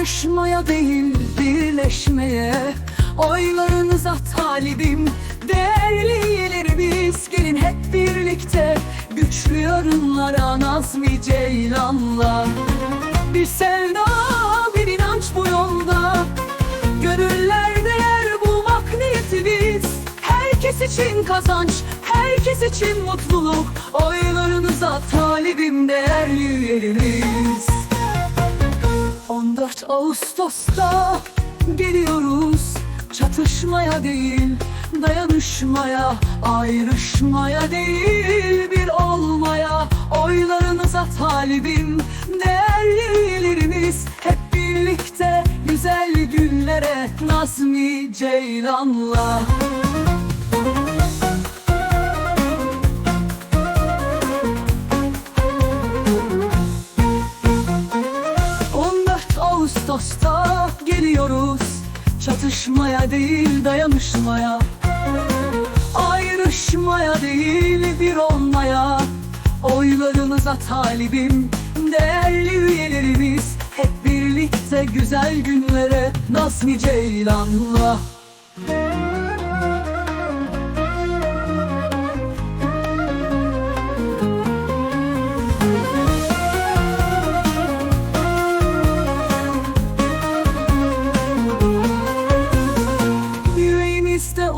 Ayrışmaya değil birleşmeye. Oylarınıza talibim. Değerli üyelerimiz gelin hep birlikte. Güçlü yarınlara Nazmi Ceylan'la. Bir sevda bir inanç bu yolda. Gönüllerde yer bulmak niyetimiz. Herkes için kazanç, herkes için mutluluk. Oylarınıza 14 Ağustos'ta geliyoruz. Çatışmaya değil, dayanışmaya Ayrışmaya değil, bir olmaya. Oylarınıza talibim Değerli üyelerimiz hep birlikte Güzel günlere Nazmi Ceylan'la Ağustos'ta geliyoruz. Çatışmaya değil dayanışmaya. Ayrışmaya değil bir olmaya. Oylarınıza talibim Değerli üyelerimiz. Hep birlikte güzel günlere Nazmi Ceylan'la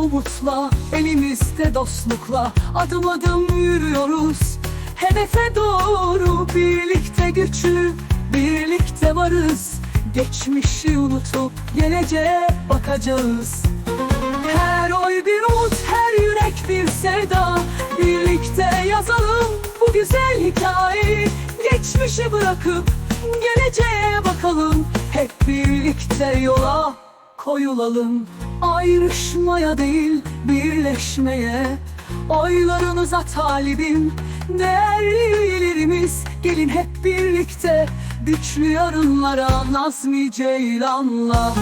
umutla, elimizde dostlukla Adım adım yürüyoruz. Hedefe doğru birlikte güçlü, birlikte varız. Geçmişi unutup geleceğe bakacağız. Her oy bir umut, her yürek bir sevda. Birlikte yazalım bu güzel hikayeyi. Geçmişi bırakıp geleceğe bakalım. Hep birlikte yola koyulalım Ayrışmaya değil birleşmeye. Oylarınıza talibim Değerli üyelerimiz gelin hep birlikte Güçlü yarınlara Nazmi Ceylan'la